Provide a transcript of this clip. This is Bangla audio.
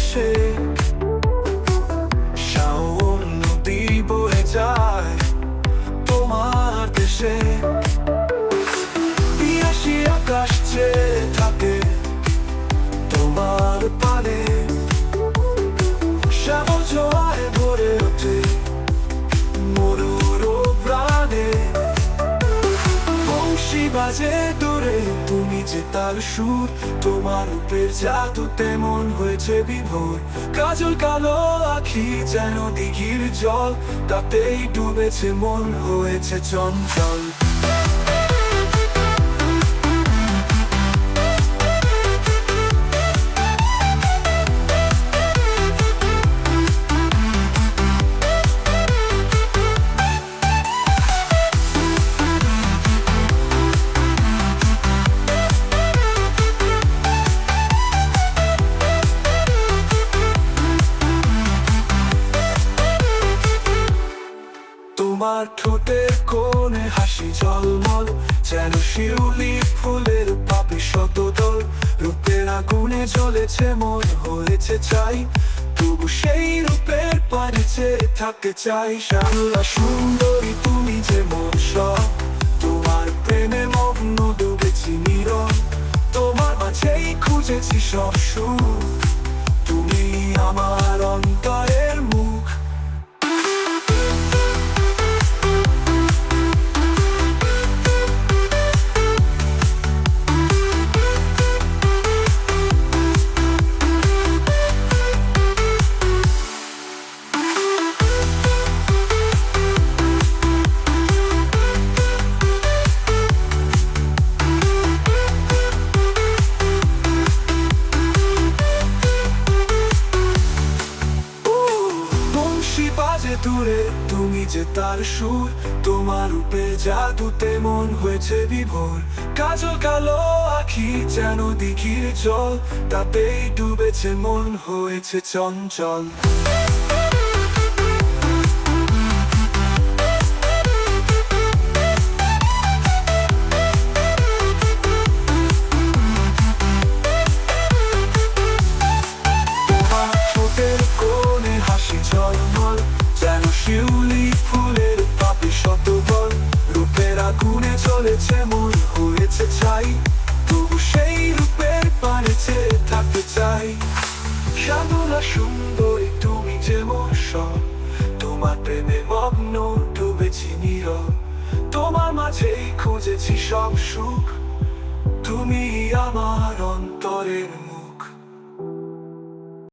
আসে। শাওন নদী বয়ে যায় তোমার দেশে। বাজে দূরে তুমি যে তার সুর, তোমার রূপের জাদু তেমন হয়েছে বিভোর। কাজল কালো আখি যেন দিঘির জল, তাতেই ডুবেছে মন, হয়েছে চঞ্চল। তোমার ঠোঁটের কোণে হাসি জলমল যেন শিউলি ফুলের পাপি শতদল। রূপের আগুনে জ্বলেছে মন, হয়েছে চাই, তবু সেই রূপের পারিছে থাকতে চাই। শ্যামলা সুন্দরী, তুমি যে মন তোমার প্রেমে মগ্ন, ডুবেছি নীরব। তোমার মাঝেই খুঁজেছি সব সুখ। দূরে, তুমি যে তার সুর, তোমার রূপে জাদুতে মন হয়েছে বিভোর। কাজল কালো আখি যেন দিঘির জল, তাতেই ডুবেছে মন, হয়েছে চঞ্চল। চলেছে মন হয়েছে চাই, তবু সেই রূপের পারেছে থাকতে চাই। সাধনা সুন্দরী, তুমি যে মোর তোমার প্রেমে মগ্ন, ডুবেছি নীরব। তোমার মাঝেই খুঁজেছি সব সুখ তুমি আমার অন্তরের